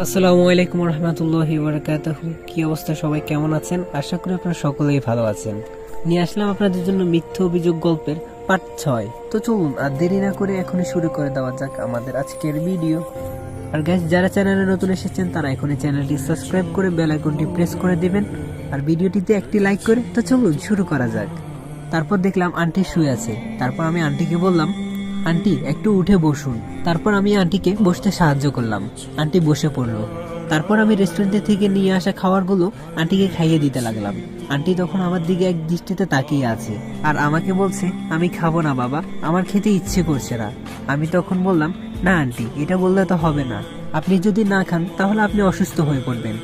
আসসালামু আলাইকুম রহমতুল্লাহি বারাকাতুহু কি অবস্থা? সবাই কেমন আছেন? আশা করি আপনারা সকলেই ভালো আছেন। নিয়ে আসলাম আপনাদের জন্য মিথ্যা অভিযোগ গল্পের পার্ট ছয়। তো চলুন আর দেরি না করে এখনই শুরু করে দেওয়া যাক আমাদের আজকের ভিডিও। আর গ্যাস যারা চ্যানেলে নতুন এসেছেন, তারা এখনই চ্যানেলটি সাবস্ক্রাইব করে বেল আইকনটি প্রেস করে দিবেন। আর ভিডিওটিতে একটি লাইক করে, তো চলুন শুরু করা যাক। তারপর দেখলাম আন্টি শুয়ে আছে। তারপর আমি আন্টিকে বললাম আন্টি, একটু উঠে বসুন। তারপর আমি আন্টিকে বসতে সাহায্য করলাম। আন্টি বসে পড়ল। তারপর আমি রেস্টুরেন্টে থেকে নিয়ে আসা খাবারগুলো আন্টিকে খাইয়ে দিতে লাগলাম। আন্টি তখন আমার দিকে এক দৃষ্টিতে তাকিয়ে আছে। আর আমাকে বলছে, আমি খাব না বাবা, আমার খেতে ইচ্ছে করছে না। আমি তখন বললাম, না আন্টি, এটা বললে তো হবে না। আপনি যদি না খান, তাহলে আপনি অসুস্থ হয়ে পড়বেন।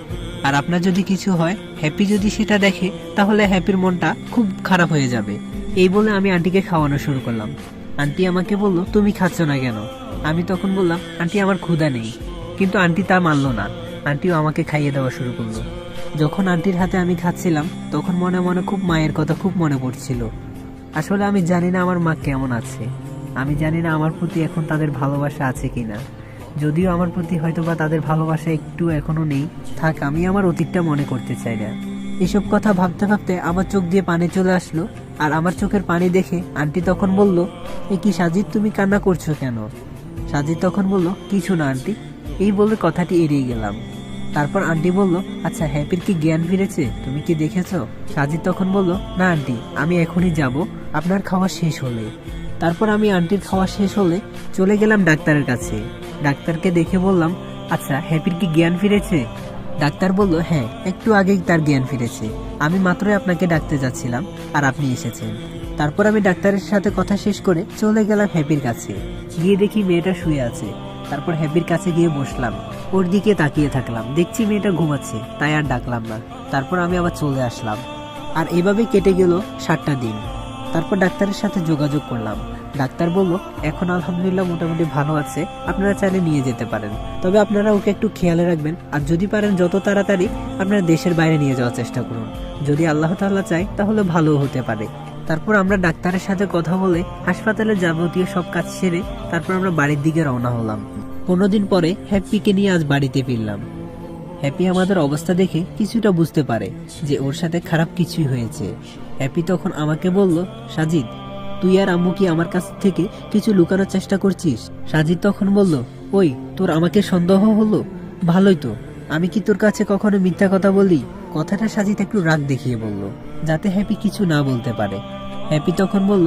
আর আপনার যদি কিছু হয়, হ্যাপি যদি সেটা দেখে, তাহলে হ্যাপির মনটা খুব খারাপ হয়ে যাবে। এই বলে আমি আন্টিকে খাওয়ানো শুরু করলাম। আন্টি আমাকে বলল, তুমি খাচ্ছ না কেন? আমি তখন বললাম, আন্টি, আমার ক্ষুধা নেই। কিন্তু আন্টি তা মানলো না। আন্টিও আমাকে খাইয়ে দেওয়া শুরু করল। যখন আন্টির হাতে আমি খাচ্ছিলাম, তখন মনে মনে খুব মায়ের কথা খুব মনে পড়ছিল। আসলে আমি জানি না আমার মা কেমন আছে। আমি জানি না আমার প্রতি এখন তাদের ভালোবাসা আছে কিনা। যদিও আমার প্রতি হয়তো বা তাদের ভালোবাসা একটু এখনও নেই, থাক, আমি আমার অতীতটা মনে করতে চাই না। এসব কথা ভাবতে ভাবতে আমার চোখ দিয়ে পানি চলে আসলো। আর আমার চোখের পানি দেখে আন্টি তখন বলল, এ কি সাজিদ, তুমি কান্না করছ কেন? সাজিদ তখন বলল, কিছু না আন্টি, এই বলে কথাটি এড়িয়ে গেলাম। তারপর আন্টি বলল আচ্ছা হ্যাপির কি জ্ঞান ফিরেছে? তুমি কি দেখেছ? সাজিদ তখন বলল, না আন্টি, আমি এখনই যাব, আপনার খাওয়া শেষ হলে। তারপর আমি আন্টির খাওয়া শেষ হলে চলে গেলাম ডাক্তারের কাছে। ডাক্তারকে দেখে বললাম আচ্ছা হ্যাপির কি জ্ঞান ফিরেছে? ডাক্তার বলল হ্যাঁ একটু আগেই তার জ্ঞান ফিরেছে। আমি মাত্রই আপনাকে ডাকতে যাচ্ছিলাম, আর আপনি এসেছেন। তারপর আমি ডাক্তারের সাথে কথা শেষ করে চলে গেলাম হ্যাপির কাছে। গিয়ে দেখি মেয়েটা শুয়ে আছে। তারপর হ্যাপির কাছে গিয়ে বসলাম। ওর দিকে তাকিয়ে থাকলাম। দেখছি মেয়েটা ঘুমাচ্ছে, তাই আর ডাকলাম না। তারপর আমি আবার চলে আসলাম। আর এভাবে কেটে গেল সাতটা দিন। তারপর ডাক্তারের সাথে যোগাযোগ করলাম। ডাক্তার বলল, এখন আলহামদুলিল্লাহ মোটামুটি ভালো আছে, আপনারা চাইলে নিয়ে যেতে পারেন। তবে আপনারা ওকে একটু খেয়ালে রাখবেন, আর যদি পারেন যত তাড়াতাড়ি আপনারা দেশের বাইরে নিয়ে যাওয়ার চেষ্টা করুন। যদি আল্লাহ তাআলা চায়, তাহলে ভালো হতে পারে। তারপর আমরা ডাক্তারের সাথে কথা বলে হাসপাতালে যাবতীয় সব কাজ সেরে তারপর আমরা বাড়ির দিকে রওনা হলাম। পনেরো দিন পরে হ্যাপিকে নিয়ে আজ বাড়িতে ফিরলাম। হ্যাপি আমাদের অবস্থা দেখে কিছুটা বুঝতে পারে যে ওর সাথে খারাপ কিছুই হয়েছে। হ্যাপি তখন আমাকে বলল, সাজিদ তুই আর আম্মু কি আমার কাছ থেকে কিছু লুকানোর চেষ্টা করছিস? সাজিদ তখন বলল, ওই, তোর আমাকে সন্দেহ হলো? ভালোই তো। আমি কি তোর কাছে কখনো মিথ্যা কথা বলি? কথাটা সাজিদ একটু রাগ দেখিয়ে বলল, যাতে হ্যাপি কিছু না বলতে পারে। হ্যাপি তখন বলল,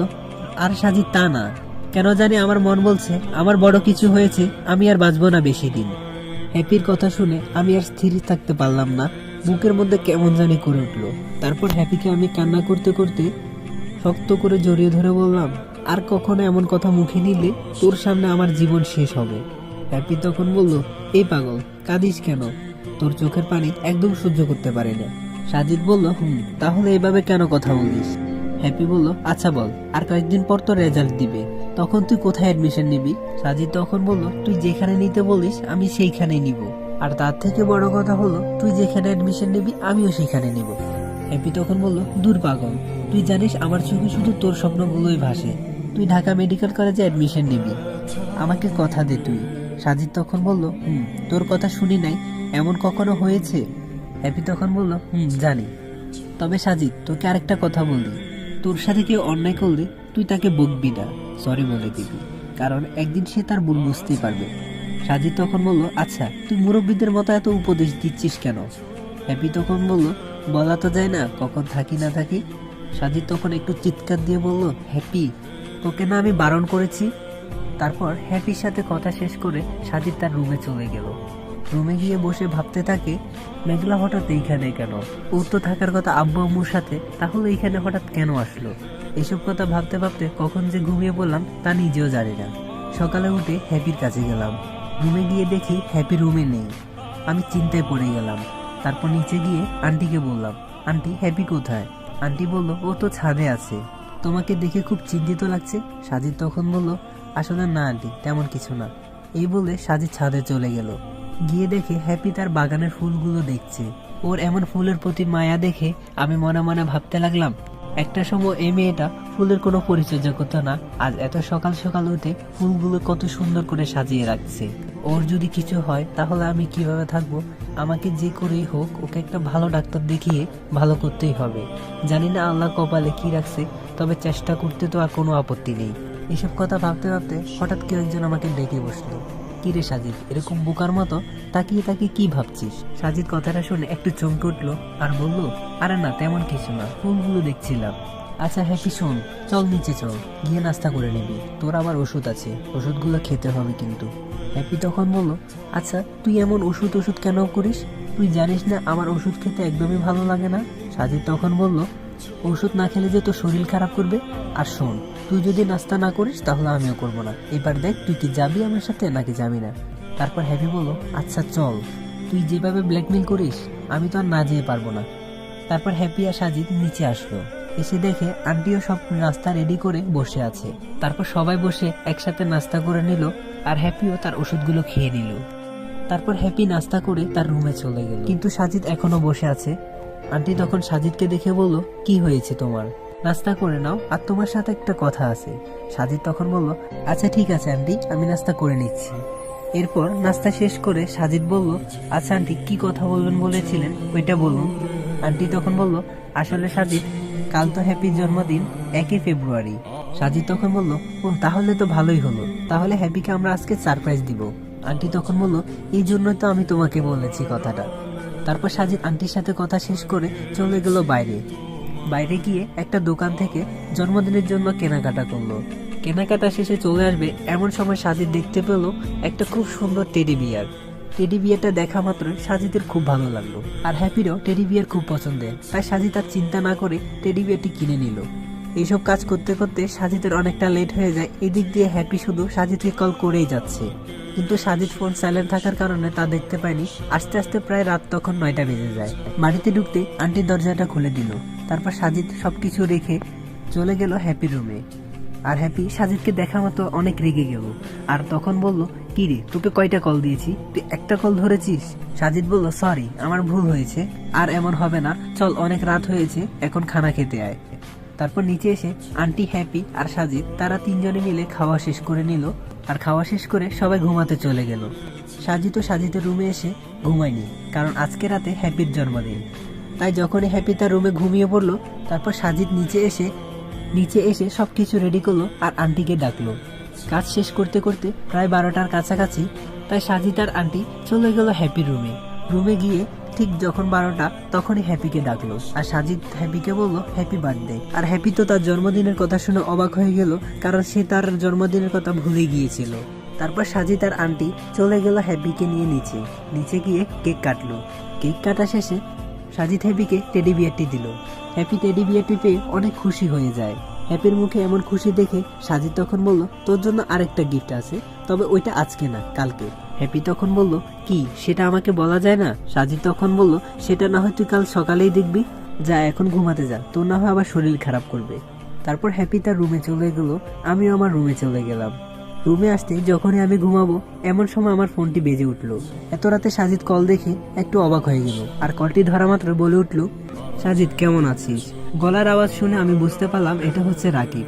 আর সাজিদ তা না। কেন জানি আমার মন বলছে, আমার বড় কিছু হয়েছে, আমি আর বাঁচবো না বেশি দিন। হ্যাপির কথা শুনে আমি আর স্থির থাকতে পারলাম না। বুকের মধ্যে কেমন জানি করে উঠল। তারপর হ্যাপিকে আমি কান্না করতে করতে শক্ত করে জড়িয়ে ধরে বললাম, আর কখনো এমন কথা মুখে নিলে তোর সামনে আমার জীবন শেষ হবে? হ্যাপি তখন বলল, এই পাগল, কাঁদিস কেন? তোর চোখের পানি একদম সহ্য করতে পারি না। সাজিদ বলল, হুম, তাহলে এভাবে কেন কথা বলিস? হ্যাপি বলল আচ্ছা বল, আর কয়েকদিন পর তো রেজাল্ট দিবে, তখন তুই কোথায় অ্যাডমিশন নিবি? সাজিদ তখন বলল, তুই যেখানে নিতে বলিস, আমি সেইখানেই নিব। আর তার থেকে বড় কথা হলো, তুই যেখানে অ্যাডমিশন নিবি, আমিও সেখানে নিব। হ্যাপি তখন বলল, দূর পাগল, তুই জানিস আমার চোখে শুধু তোর স্বপ্নগুলোই ভাসে। তুই ঢাকা মেডিকেল কলেজে অ্যাডমিশন নিবি। আমাকে কথা দে তুই। সাজিদ তখন বলল, হুম, তোর কথা শুনি নাই, এমন কখনো হয়েছে? হ্যাপি তখন বলল, হুম, জানি। তবে সাজিদ, তোকে আরেকটা কথা বলি। তোর সাথে কেউ অন্যায় করলে তুই তাকে বকবি না। সরি বলে দিবি, কারণ একদিন সে তার ভুল বুঝতেই পারবে। সাজিদ তখন বলল আচ্ছা তুই মুরব্বীদের মতো এত উপদেশ দিচ্ছিস কেন? হ্যাপি তখন বলল বলা তো যায় না, কখন থাকি না থাকি। সাজিদ তখন একটু চিৎকার দিয়ে বলল, হ্যাপি, তোকে না আমি বারণ করেছি? তারপর হ্যাপির সাথে কথা শেষ করে সাজিদ তার রুমে চলে গেল। রুমে গিয়ে বসে ভাবতে থাকে, মেঘলা হঠাৎ এইখানে কেন? ওর তো থাকার কথা আব্বু আম্মুর সাথে, তাহলে এইখানে হঠাৎ কেন আসলো? এসব কথা ভাবতে ভাবতে কখন যে ঘুমিয়ে পড়লাম তা নিজেও জানি না। সকালে উঠে হ্যাপির কাছে গেলাম। রুমে গিয়ে দেখি হ্যাপি রুমে নেই। আমি চিন্তায় পড়ে গেলাম। তারপর নিচে গিয়ে আন্টিকে বললাম, আন্টি, হ্যাপি কোথায়? আন্টি বলল, ও তো ছাদে আছে। তোমাকে দেখে খুব চিন্তিত লাগছে? সাজিদ তখন বলল, আসলে না, আন্টি, তেমন কিছু না। এই বলে সাজিদ ছাদে চলে গেল। গিয়ে দেখে হ্যাপি তার বাগানের ফুলগুলো দেখছে। ওর এমন ফুলের প্রতি মায়া দেখে আমি মনে মনে ভাবতে লাগলাম, একটা সময় এই মেয়েটা ফুলের কোনো পরিচর্যা করতো না, আজ এত সকাল সকাল উঠে ফুলগুলো কত সুন্দর করে সাজিয়ে রাখছে। ওর যদি কিছু হয়, তাহলে আমি কীভাবে থাকব? আমাকে যে করেই হোক, ওকে একটা ভালো ডাক্তার দেখিয়ে ভালো করতেই হবে। জানি না আল্লাহ কপালে কি রাখছে, তবে চেষ্টা করতে তো আর কোনো আপত্তি নেই। এসব কথা ভাবতে ভাবতে হঠাৎ কেউ একজন আমাকে ডেকে বসল। কি রে সাজিদ, এরকম বোকার মতো তাকিয়ে তাকিয়ে কি ভাবছিস? সাজিদ কথাটা শুনে একটু চমকে উঠল আর বলল, আরে না, তেমন কিছু না, ফুলগুলো দেখছিলাম। আচ্ছা হ্যাপি শোন, চল নিচে চল, গিয়ে নাস্তা করে নিবি। তোর আবার ওষুধ আছে, ওষুধগুলো খেতে হবে কিন্তু। হ্যাপি তখন বলল আচ্ছা তুই এমন ওষুধ ওষুধ কেন করিস? তুই জানিস না, আমার ওষুধ খেতে একদমই ভালো লাগে না? সাজিদ তখন বলল, ওষুধ না খেলে যে তোর শরীর খারাপ করবে? আর শোন, তুই যদি নাস্তা না করিস, তাহলে আমিও করব না। এবার দেখ, তুই কি যাবি আমার সাথে, নাকি যাবি না? তারপর হ্যাপি বলল আচ্ছা চল। তুই যেভাবে ব্ল্যাকমেল করিস, আমি তো আর না যেয়ে পারব না। তারপর হ্যাপি আর সাজিদ নিচে আসলো। এসে দেখে আন্টিও সব নাস্তা রেডি করে বসে আছে। তারপর সবাই বসে একসাথে নাস্তা করে নিল আর হ্যাপিও তার ওষুধগুলো খেয়ে নিল। তারপর হ্যাপি নাস্তা করে তার রুমে চলে গেল। কিন্তু সাজিদ এখনও বসে আছে। আন্টি তখন সাজিদকে দেখে বলল, কি হয়েছে তোমার? নাস্তা করে নাও। আর তোমার সাথে একটা কথা আছে। সাজিদ তখন বলল আচ্ছা ঠিক আছে আন্টি, আমি নাস্তা করে নিচ্ছি। এরপর নাস্তা শেষ করে সাজিদ বলল আচ্ছা আন্টি, কি কথা বলবেন বলেছিলেন? ওইটা বলুন। আন্টি তখন বলল, আসলে সাজিদ কাল তো হ্যাপির জন্মদিন, একই ফেব্রুয়ারি সাজিদ তখন বলল ও তাহলে তো ভালোই হলো। তাহলে হ্যাপিকে আমরা আজকে সারপ্রাইজ দিব? আন্টি তখন বলল, এই জন্যই তো আমি তোমাকে বলেছি কথাটা। তারপর সাজিদ আন্টির সাথে কথা শেষ করে চলে গেল বাইরে। বাইরে গিয়ে একটা দোকান থেকে জন্মদিনের জন্য কেনাকাটা করল। কেনাকাটা শেষে চলে আসবে এমন সময় সাজিদ দেখতে পেল একটা খুব সুন্দর টেডি বিয়ার টেডি বিয়ারটা দেখা মাত্র সাজিদের খুব ভালো লাগল। আর হ্যাপিরও টেডি বিয়ার খুব পছন্দের। তাই সাজিদ আর চিন্তা না করে টেডি বিয়ারটি কিনে নিল। এইসব কাজ করতে করতে সাজিদের অনেকটা লেট হয়ে যায়। এদিক দিয়ে হ্যাপি শুধু সাজিদকে কল করেই যাচ্ছে। কিন্তু সাজিদ ফোন সাইলেন্ট থাকার কারণে তা দেখতে পায়নি। আস্তে আস্তে প্রায় রাত তখন নয়টা বেজে যায়। বাড়িতে ঢুকতে আন্টির দরজাটা খুলে দিল। তারপর সাজিদ সবকিছু রেখে চলে গেল হ্যাপি রুমে আর হ্যাপি সাজিদকে দেখা মতো অনেক রেগে গেল। আর তখন বলল, কি রে, তোকে কয়টা কল দিয়েছি? তুই একটা কল ধরেছিস? সাজিদ বলল সরি আমার ভুল হয়েছে। আর এমন হবে না। চল, অনেক রাত হয়েছে, এখন খানা খেতে আয়। তারপর নিচে এসে আন্টি, হ্যাপি আর সাজিদ, তারা তিনজনে মিলে খাওয়া শেষ করে নিল। আর খাওয়া শেষ করে সবাই ঘুমাতে চলে গেল। সাজিদ ও সাজিদের রুমে এসে ঘুমায়নি, কারণ আজকে রাতে হ্যাপির জন্মদিন। তাই যখনই হ্যাপি তার রুমে ঘুমিয়ে পড়ল, তারপর সাজিদ নিচে এসে নিচে এসে সবকিছু রেডি করল আর আন্টিকে ডাকলো। কাজ শেষ করতে করতে প্রায় বারোটার কাছাকাছি তাই সাজিদ আর আন্টি চলে গেল হ্যাপির রুমে রুমে গিয়ে ঠিক যখন বারোটা, তখনই হ্যাপিকে ডাকলো। আর সাজিদ হ্যাপিকে বলল হ্যাপি বার্থডে আর হ্যাপি তো তার জন্মদিনের কথা শুনে অবাক হয়ে গেল, কারণ সে তার জন্মদিনের কথা ভুলে গিয়েছিল। তারপর সাজিদ আর আন্টি চলে গেল হ্যাপিকে নিয়ে নিচে। নিচে গিয়ে কেক কাটলো। কেক কাটা শেষে সাজিদ হ্যাপিকে টেডি বিয়ারটি দিল। হ্যাপি টেডি বিয়ারটি পেয়ে অনেক খুশি হয়ে যায়। হ্যাপির মুখে এমন খুশি দেখে সাজিদ তখন বলল, তোর জন্য আরেকটা গিফট আছে, তবে ওইটা আজকে না, কালকে। হ্যাপি তখন বলল, কি, সেটা আমাকে বলা যায় না? সাজিদ তখন বলল, সেটা না হয় তুই কাল সকালেই দেখবি। যা, এখন ঘুমাতে যা, তোর না হয় আবার শরীর খারাপ করবে। তারপর হ্যাপি তার রুমে চলে গেল, আমিও আমার রুমে চলে গেলাম। রুমে আসতে যখনই আমি ঘুমাবো, এমন সময় আমার ফোনটি বেজে উঠল। এত রাতে সাজিদ কল দেখে একটু অবাক হয়ে গেল আর কলটি ধরা মাত্র বলে উঠল, সাজিদ, কেমন আছিস? গলার আওয়াজ শুনে আমি বুঝতে পারলাম এটা হচ্ছে রাকিব।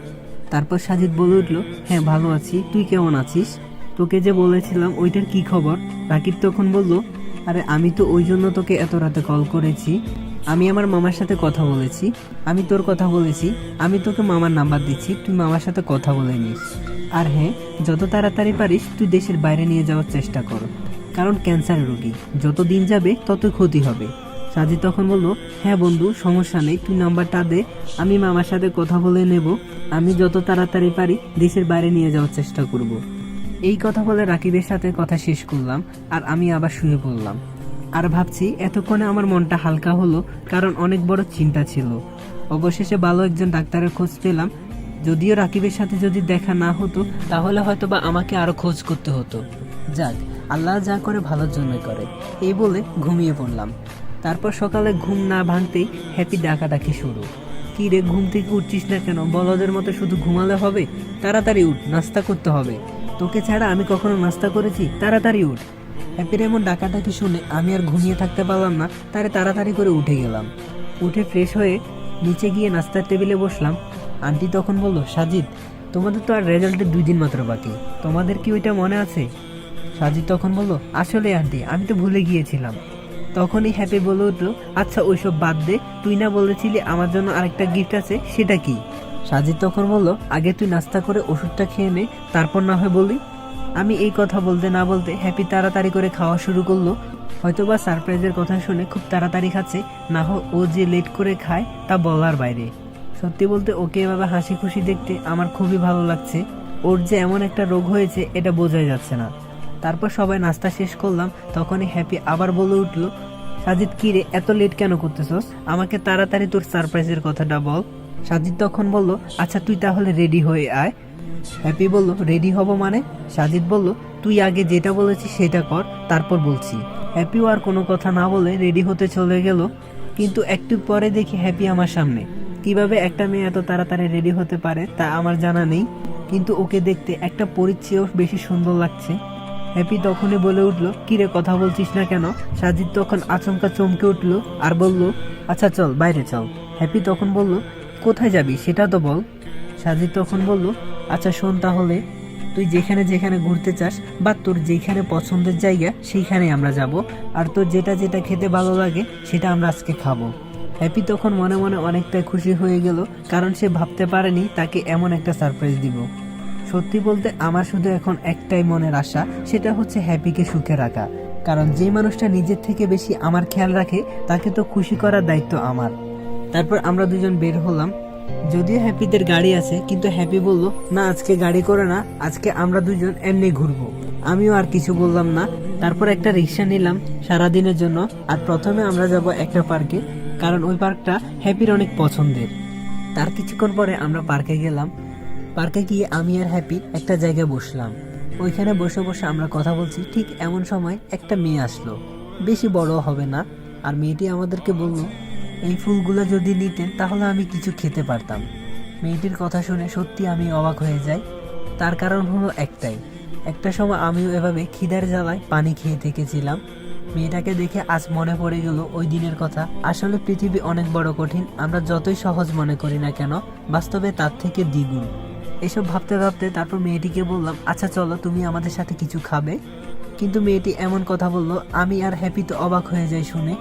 তারপর সাজিদ বলে উঠল হ্যাঁ ভালো আছি। তুই কেমন আছিস? তোকে যে বলেছিলাম ওইটার কি খবর? রাকিব তখন বলল, আরে, আমি তো ওই জন্য তোকে এত রাতে কল করেছি। আমি আমার মামার সাথে কথা বলেছি, আমি তোর কথা বলেছি, আমি তোকে মামার নাম্বার দিচ্ছি, তুই মামার সাথে কথা বলে নিস। আর হ্যাঁ যত তাড়াতাড়ি পারিস, তুই দেশের বাইরে নিয়ে যাওয়ার চেষ্টা কর। কারণ ক্যান্সার রোগী, যত দিন যাবে তত ক্ষতি হবে। সাজি তখন বলল হ্যাঁ বন্ধু, সমস্যা নেই, তুই নাম্বারটা দে, আমি মামার সাথে কথা বলে নেব। আমি যত তাড়াতাড়ি পারি, দেশের বাইরে নিয়ে যাওয়ার চেষ্টা করব। এই কথা বলে রাকিবের সাথে কথা শেষ করলাম, আর আমি আবার শুয়ে পড়লাম। আর ভাবছি, এতক্ষণে আমার মনটা হালকা হলো, কারণ অনেক বড় চিন্তা ছিল। অবশেষে ভালো একজন ডাক্তারের খোঁজ পেলাম। যদিও রাকিবের সাথে যদি দেখা না হতো, তাহলে হয়তো বা আমাকে আরও খোঁজ করতে হতো। যাক, আল্লাহ যা করে, ভালোর জন্যই করে। এই বলে ঘুমিয়ে পড়লাম। তারপর সকালে ঘুম না ভাঙতেই হ্যাপি ডাকাডাকি শুরু। কি রে, ঘুম থেকে উঠছিস না কেন? বলদের মতো শুধু ঘুমালে হবে? তাড়াতাড়ি উঠ, নাস্তা করতে হবে। তোকে ছাড়া আমি কখনো নাস্তা করেছি? তাড়াতাড়ি উঠ। হ্যাপির এমন ডাকাডাকি শুনে আমি আর ঘুমিয়ে থাকতে পারলাম না, তারে তাড়াতাড়ি করে উঠে গেলাম। উঠে ফ্রেশ হয়ে নিচে গিয়ে নাস্তার টেবিলে বসলাম। আন্টি তখন বলল, সাজিদ, তোমাদের তো আর রেজাল্টের দুই দিন মাত্র বাকি। তোমাদের কি ওইটা মনে আছে? সাজিদ তখন বলল, আসলে আন্টি, আমি তো ভুলে গিয়েছিলাম। তখনই হ্যাপি বলে উঠল আচ্ছা ওইসব বাদ দে, তুই না বলেছিলি আমার জন্য আরেকটা গিফট আছে, সেটা কি? সাজিদ তখন বলল, আগে তুই নাস্তা করে ওষুধটা খেয়ে নে, তারপর না হয় বলি। আমি এই কথা বলতে না বলতে হ্যাপি তাড়াতাড়ি করে খাওয়া শুরু করল। হয়তোবা সারপ্রাইজের কথা শুনে খুব তাড়াতাড়ি খাচ্ছে, না হোক ও যে লেট করে খায় তা বলার বাইরে। সত্যি বলতে ওকে এভাবে হাসি খুশি দেখতে আমার খুবই ভালো লাগছে। ওর যে এমন একটা রোগ হয়েছে এটা বোঝাই যাচ্ছে না। তারপর সবাই নাস্তা শেষ করলাম, তখনই হ্যাপি আবার বলে উঠল, সাজিদ, কি রে, এত লেট কেন করতেছস? আমাকে তাড়াতাড়ি তোর সারপ্রাইজের কথাটা বল। সাজিদ তখন বলল আচ্ছা তুই তাহলে রেডি হয়ে আয়। হ্যাপি বলল রেডি হব মানে? সাজিদ বলল, তুই আগে যেটা বলেছিস সেটা কর, তারপর বলছি। হ্যাপিও আর কোনো কথা না বলে রেডি হতে চলে গেল। কিন্তু একটু পরে দেখি হ্যাপি আমার সামনে। কীভাবে একটা মেয়ে এত তাড়াতাড়ি রেডি হতে পারে তা আমার জানা নেই, কিন্তু ওকে দেখতে একটা পরিচয়ও বেশি সুন্দর লাগছে। হ্যাপি তখনই বলে উঠল কিরে কথা বলছিস না কেন? সাজিদ তখন আচমকা চমকে উঠল আর বলল আচ্ছা চল, বাইরে চল। হ্যাপি তখন বলল, কোথায় যাবি, সেটা তো বল। সাজিদ তখন বলল আচ্ছা শোন তাহলে, তুই যেখানে যেখানে ঘুরতে চাস বা তোর যেখানে পছন্দের জায়গা সেইখানে আমরা যাব। আর তোর যেটা যেটা খেতে ভালো লাগে, সেটা আমরা আজকে খাব। হ্যাপি তখন মনে মনে অনেকটাই খুশি হয়ে গেল, কারণ সে ভাবতে পারেনি তাকে এমন একটা সারপ্রাইজ দিব। সত্যি বলতে, আমার শুধু এখন একটাই মনের আশা, সেটা হচ্ছে হ্যাপিকে সুখে রাখা। কারণ যে মানুষটা নিজের থেকে বেশি আমার খেয়াল রাখে, তাকে তো খুশি করার দায়িত্ব আমার। তারপর আমরা দুজন বের হলাম যদিও হ্যাপিদের গাড়ি আছে, কিন্তু হ্যাপি বলল, না, আজকে গাড়ি করে না, আজকে আমরা দুজন এমনি ঘুরবো। আমিও আর কিছু বললাম না। তারপর একটা রিক্সা নিলাম সারাদিনের জন্য, আর প্রথমে আমরা যাব একটা পার্কে, কারণ ওই পার্কটা হ্যাপির অনেক পছন্দের। তার কিছুক্ষণ পরে আমরা পার্কে গেলাম। পার্কে গিয়ে আমি আর হ্যাপি একটা জায়গায় বসলাম। ওইখানে বসে বসে আমরা কথা বলছি, ঠিক এমন সময় একটা মেয়ে আসলো। বেশি বড় হবে না, আর মেয়েটি আমাদেরকে বলল এই ফুলগুলো যদি নিতেন, তাহলে আমি কিছু খেতে পারতাম। মেয়েটির কথা শুনে সত্যি আমি অবাক হয়ে যাই। তার কারণ হলো একটাই। একটা সময় আমিও এভাবে খিদার জ্বালায় পানি খেয়ে থেকেছিলাম। মেয়েটাকে দেখে আজ মনে পড়ে গেল ওই দিনের কথা। আসলে পৃথিবী অনেক বড় কঠিন, আমরা যতই সহজ মনে করি না কেন, বাস্তবে তার থেকে দ্বিগুণ। এসব ভাবতে ভাবতে তারপর মেয়েটিকে বললাম আচ্ছা চলো, তুমি আমাদের সাথে কিছু খাবে? কিন্তু মেয়েটি এমন কথা বলল, আমি আর হ্যাপি তো অবাক হয়ে যাই শুনে।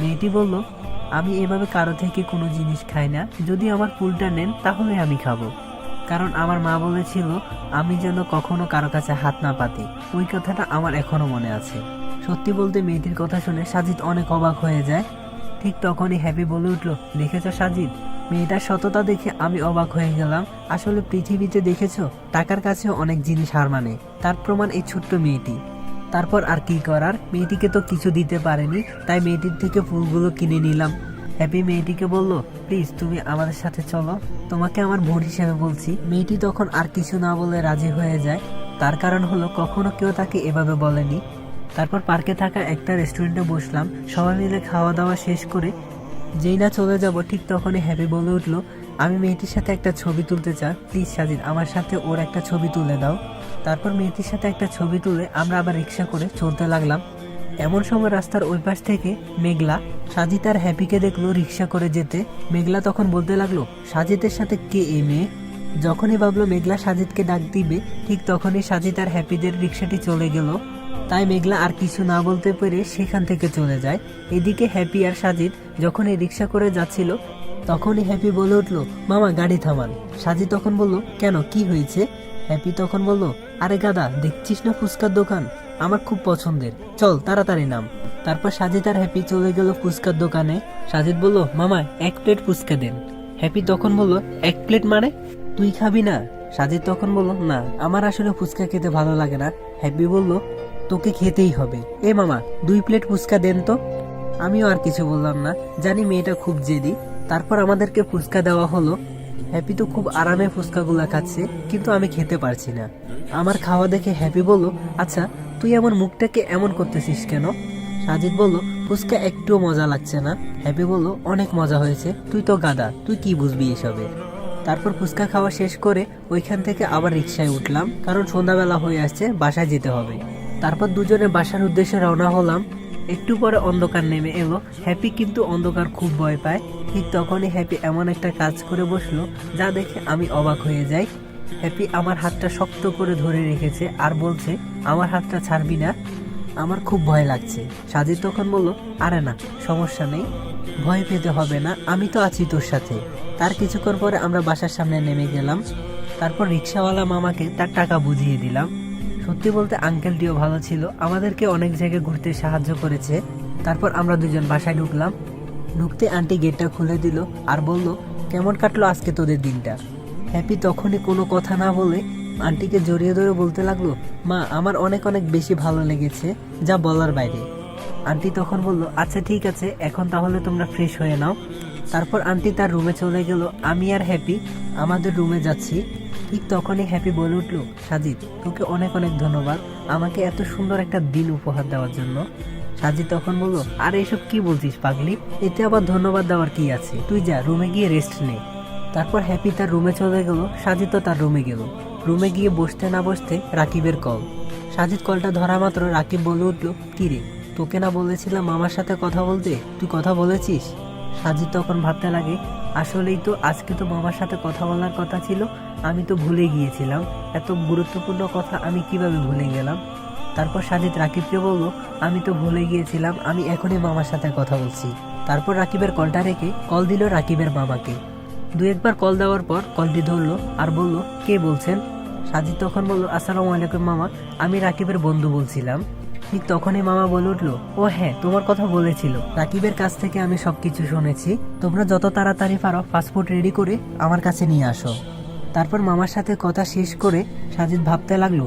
মেয়েটি বলল আমি এভাবে কারও থেকে কোনো জিনিস খাই না। যদি আমার ফুলটা নেন, তাহলে আমি খাব। কারণ আমার মা বলেছিল, আমি যেন কখনো কারও কাছে হাত না পাতি। ওই কথাটা আমার এখনও মনে আছে। সত্যি বলতে মেয়েটির কথা শুনে সাজিদ অনেক অবাক হয়ে যায়। ঠিক তখনই হ্যাপি বলে উঠল, দেখেছ সাজিদ? মেয়েটার সততা দেখে আমি অবাক হয়ে গেলাম। আসলে পৃথিবীতে দেখেছ, টাকার কাছে অনেক জিনিস হার মানে। তার প্রমাণ এই ছোট্ট মেয়েটি। তারপর আর কি করার? মেয়েটিকে তো কিছু দিতে পারেনি, তাই মেয়েটির থেকে ফুলগুলো কিনে নিলাম। হ্যাপি মেয়েটিকে বলল, প্লিজ তুমি আমাদের সাথে চলো। তোমাকে আমার বোন হিসেবে বলছি। মেয়েটি তখন আর কিছু না বলে রাজি হয়ে যায়। তার কারণ হলো কখনো কেউ তাকে এভাবে বলেনি। তারপর পার্কে থাকা একটা রেস্টুরেন্টে বসলাম। সবাই মিলে খাওয়া দাওয়া শেষ করে যেই না চলে যাব, ঠিক তখনই হ্যাপি বলে উঠল, আমি মেয়েটির সাথে একটা ছবি তুলতে চাই। প্লিজ সাজিদ, আমার সাথে ওর একটা ছবি তুলে দাও। তারপর মেয়েটির সাথে একটা ছবি তুলে আমরা আবার রিক্সা করে চলতে লাগলাম। এমন সময় রাস্তার ওই পাশ থেকে মেঘলা সাজিদ আর হ্যাপিকে দেখল রিক্সা করে যেতে। মেঘলা তখন বলতে লাগল সাজিদের সাথে কে এ মেয়ে? যখনই ভাবলো মেঘলা সাজিদকে ডাক দিবে, ঠিক তখনই সাজিদ আর হ্যাপিদের রিক্সাটি চলে গেল। তাই মেঘলা আর কিছু না বলতে পেরে সেখান থেকে চলে যায়। এদিকে হ্যাপি আর সাজিদ যখন এই রিক্সা করে যাচ্ছিল, তখনই হ্যাপি বলে উঠল, মামা, গাড়ি থামান। সাজিদ তখন বলল, কেন, কি হয়েছে? হ্যাপি তখন বলল, আরে গাদা, দেখছিস না ফুচকার দোকান? আমার খুব পছন্দের। চল, তাড়াতাড়ি নাম। তারপর সাজিদ আর হ্যাপি চলে গেল ফুচকার দোকানে। সাজিদ বলল, মামা, এক প্লেট ফুচকা দেন। হ্যাপি তখন বলল, এক প্লেট মানে? তুই খাবি না। সাজিদ তখন বলল, না, আমার আসলে ফুচকা খেতে ভালো লাগে না। হ্যাপি বলল, তোকে খেতেই হবে। এ মামা, দুই প্লেট ফুচকা দেন তো? আমিও আর কিছু বললাম না। জানি মেয়েটা খুব জেদি। তারপর আমাদেরকে ফুচকা দেওয়া হলো। হ্যাপি তো খুব আরামে ফুচকাগুলা খাচ্ছে, কিন্তু আমি খেতে পারছি না। আমার খাওয়া দেখে হ্যাপি বলল আচ্ছা তুই আমার মুখটাকে এমন করতেছিস কেন? সাজিদ বলল, ফুচকা একটুও মজা লাগছে না। হ্যাপি বলল, অনেক মজা হয়েছে, তুই তো গাদা, তুই কি বুঝবি এসবে? তারপর ফুচকা খাওয়া শেষ করে ওইখান থেকে আবার রিক্সায় উঠলাম, কারণ সন্ধ্যাবেলা হয়ে আসছে, বাসায় যেতে হবে। তারপর দুজনে বাসার উদ্দেশ্যে রওনা হলাম একটু পরে অন্ধকার নেমে এলো। হ্যাপি কিন্তু অন্ধকার খুব ভয় পায়। ঠিক তখনই হ্যাপি এমন একটা কাজ করে বসল, যা দেখে আমি অবাক হয়ে যাই। হ্যাপি আমার হাতটা শক্ত করে ধরে রেখেছে আর বলছে, আমার হাতটা ছাড়বি না। আমার খুব ভয় লাগছে। সাজিদ তখন বলল, আরে না, সমস্যা নেই। ভয় পেতে হবে না, আমি তো আছি তোর সাথে। তার কিছুক্ষণ পরে আমরা বাসার সামনে নেমে গেলাম। তারপর রিক্সাওয়ালা মামাকে তার টাকা বুঝিয়ে দিলাম। সত্যি বলতে আঙ্কেলটিও ভালো ছিল। আমাদেরকে অনেক জায়গায় ঘুরতে সাহায্য করেছে। তারপর আমরা দুজন বাসায় ঢুকলাম। ঢুকতে আন্টি গেটটা খুলে দিল আর বলল, কেমন কাটলো আজকে তোদের দিনটা? হ্যাপি তখনই কোনো কথা না বলে আন্টিকে জড়িয়ে ধরে বলতে লাগল, মা, আমার অনেক অনেক বেশি ভালো লেগেছে, যা বলার বাইরে। আন্টি তখন বলল আচ্ছা ঠিক আছে, এখন তাহলে তোমরা ফ্রেশ হয়ে নাও। তারপর আন্টি তার রুমে চলে গেল। আমি আর হ্যাপি আমাদের রুমে যাচ্ছি। ঠিক তখনই হ্যাপি বলে উঠল, সাজিদ, তোকে অনেক অনেক ধন্যবাদ। আমাকে এত সুন্দর একটা দিন উপহার দেওয়ার জন্য। সাজিদ তখন বলল, আরে, এসব কি বলছিস পাগলি? এতে আবার ধন্যবাদ দেওয়ার কি আছে? তুই যা, রুমে গিয়ে রেস্ট নে। তারপর হ্যাপি তার রুমে চলে গেল, সাজিদ তো তার রুমে গেল। রুমে গিয়ে বসতে না বসতে রাকিবের কল সাজিদ কলটা ধরা মাত্র রাকিব বলে উঠল, কি রে, তোকে না বলেছিলাম মামার সাথে কথা বলতে? তুই কথা বলেছিস? সাজিদ তখন ভাবতে লাগে, আসলেই তো আজকে তো মামার সাথে কথা বলার কথা ছিল আমি তো ভুলে গিয়েছিলাম। এত গুরুত্বপূর্ণ কথা আমি কীভাবে ভুলে গেলাম? তারপর সাজিদ রাকিবকে বলল, আমি তো ভুলে গিয়েছিলাম, আমি এখনই মামার সাথে কথা বলছি। তারপর রাকিবের কলটা রেখে কল দিল রাকিবের মামাকে। দু একবার কল দেওয়ার পর কলটি ধরলো আর বলল, কে বলছেন? সাজিদ তখন বলল, আসসালামু আলাইকুম মামা, আমি রাকিবের বন্ধু বলছিলাম। ঠিক তখনই মামা বলে উঠল, ও হ্যাঁ তোমার কথা বলেছিল। রাকিবের কাছ থেকে আমি সবকিছু শুনেছি। তোমরা যত তাড়াতাড়ি পারো পাসপোর্ট রেডি করে আমার কাছে নিয়ে আসো। তারপর মামার সাথে কথা শেষ করে সাজিদ ভাবতে লাগল,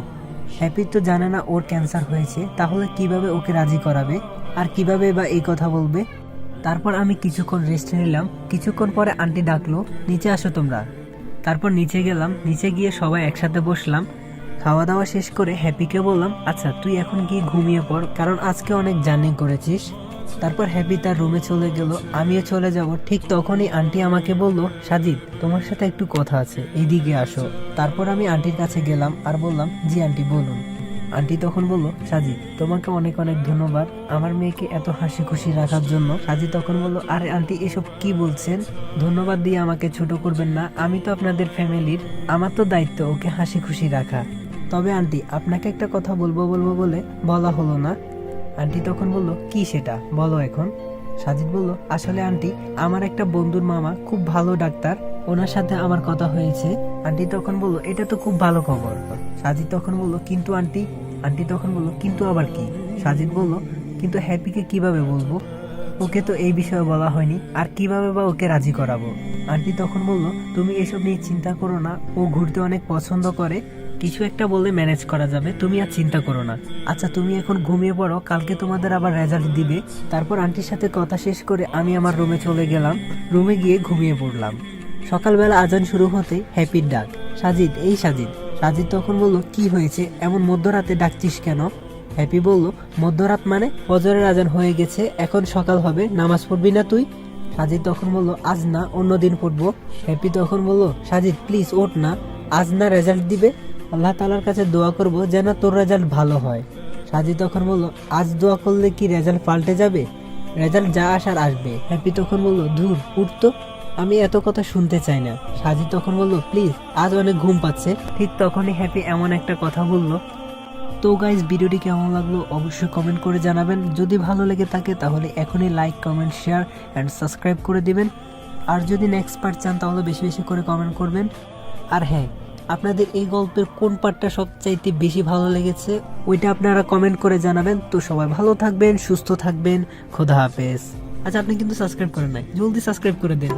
হ্যাপি তো জানে না ওর ক্যান্সার হয়েছে, তাহলে কীভাবে ওকে রাজি করাবে? আর কীভাবে বা এই কথা বলবে? তারপর আমি কিছুক্ষণ রেস্ট নিলাম। কিছুক্ষণ পরে আন্টি ডাকলো, নিচে আসো তোমরা। তারপর নিচে গেলাম। নিচে গিয়ে সবাই একসাথে বসলাম। খাওয়া দাওয়া শেষ করে হ্যাপিকে বললাম আচ্ছা তুই এখন গিয়ে ঘুমিয়ে পড়, কারণ আজকে অনেক জার্নি করেছিস। তারপর হ্যাপি তার রুমে চলে গেল। আমিও চলে যাব। ঠিক তখনই আন্টি আমাকে বলল, সাজিদ, তোমার সাথে একটু কথা আছে। এইদিকে আসো। তারপর আমি আন্টির কাছে গেলাম আর বললাম, জি আন্টি বলুন। আন্টি তখন বলল, সাজিদ, তোমাকে অনেক অনেক ধন্যবাদ আমার মেয়েকে এত হাসি খুশি রাখার জন্য। সাজিদ তখন বলল, আরে আন্টি এসব কি বলছেন? ধন্যবাদ দিয়ে আমাকে ছোট করবেন না। আমি তো আপনাদের ফ্যামিলির। আমার তো দায়িত্ব ওকে হাসি খুশি রাখা। তবে আন্টি আপনাকে একটা কথা বলব বলব বলে বলা হলো না। আন্টি তখন বলল, কি সেটা? বলো এখন। সাজিদ বলল, আসলে আন্টি, আমার একটা বন্ধুর মামা খুব ভালো ডাক্তার। ওনার সাথে আমার কথা হয়েছে। আন্টি তখন বলল, এটা তো খুব ভালো খবর। সাজিদ তখন বলল, কিন্তু আন্টি? আন্টি তখন বলল, কিন্তু আবার কি? সাজিদ বলল, কিন্তু হ্যাপিকে কীভাবে বলব? ওকে তো এই বিষয়ে বলা হয়নি। আর কীভাবে বা ওকে রাজি করাবো? আন্টি তখন বলল, তুমি এসব নিয়ে চিন্তা করো না। ও ঘুরতে অনেক পছন্দ করে। কিছু একটা বললে ম্যানেজ করা যাবে, তুমি আর চিন্তা করো না। আচ্ছা তুমি এখন ঘুমিয়ে পড়ো, কালকে তোমাদের আবার রেজাল্ট দিবে। তারপর আন্টির সাথে কথা শেষ করে আমি আমার রুমে চলে গেলাম রুমে গিয়ে ঘুমিয়ে পড়লাম। সকালবেলা আজান শুরু হতে হ্যাপির ডাক। সাজিদ, এই সাজিদ। সাজিদ তখন বলল, কি হয়েছে? এমন মধ্যরাতে ডাকছিস কেন? হ্যাপি বলল, মধ্যরাত মানে ফজরের আজান হয়ে গেছে, এখন সকাল হবে, নামাজ পড়বি না তুই? সাজিদ তখন বলল, আজ না, অন্যদিন পড়ব। হ্যাপি তখন বলল, সাজিদ প্লিজ ওঠ না, আজ না রেজাল্ট দিবে? আল্লাহ তালার কাছে দোয়া করব যেন তোর রেজাল্ট ভালো হয়। সাজি তখন বলল, আজ দোয়া করলে কি রেজাল্ট পাল্টে যাবে? রেজাল্ট যা আসার আসবে। হ্যাপি তখন বলল, ধুর উঠতো আমি এত কথা শুনতে চাই না। সাজি তখন বলল, প্লিজ, আজ অনেক ঘুম পাচ্ছে। ঠিক তখনই হ্যাপি এমন একটা কথা বলল, তো গাইজ ভিডিওটি কেমন লাগল অবশ্যই কমেন্ট করে জানাবেন। যদি ভালো লেগে থাকে তাহলে এখনই like comment share and subscribe করে দিবেন। আর যদি নেক্সট পার্ট চান তাহলে বেশি বেশি করে কমেন্ট করবেন। আর হ্যাঁ আপনাদের এই গল্পের কোন পার্টটা সবচাইতে বেশি ভালো লেগেছে, ওইটা আপনারা কমেন্ট করে জানাবেন। তো সবাই ভালো থাকবেন, সুস্থ থাকবেন, খোদা হাফেজ। আচ্ছা আপনি কিন্তু সাবস্ক্রাইব করেন নাই। জলদি সাবস্ক্রাইব করে দেন।